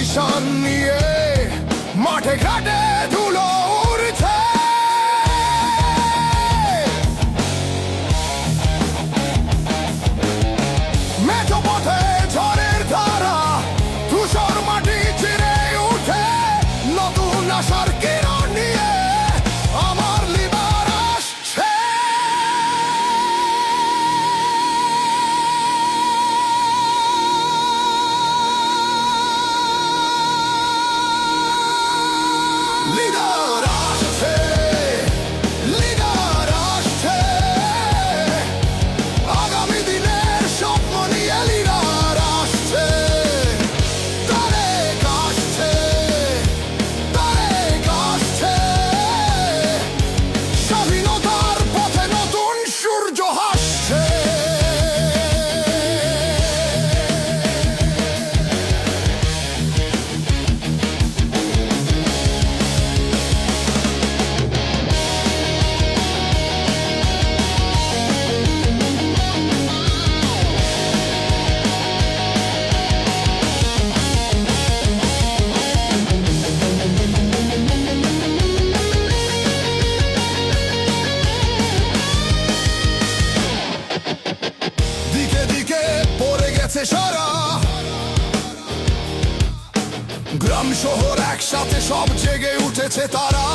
Position নিয়ে মাঠে ঘাটে গ্রাম শহর একসাথে সব জেগে উঠেছে তারা।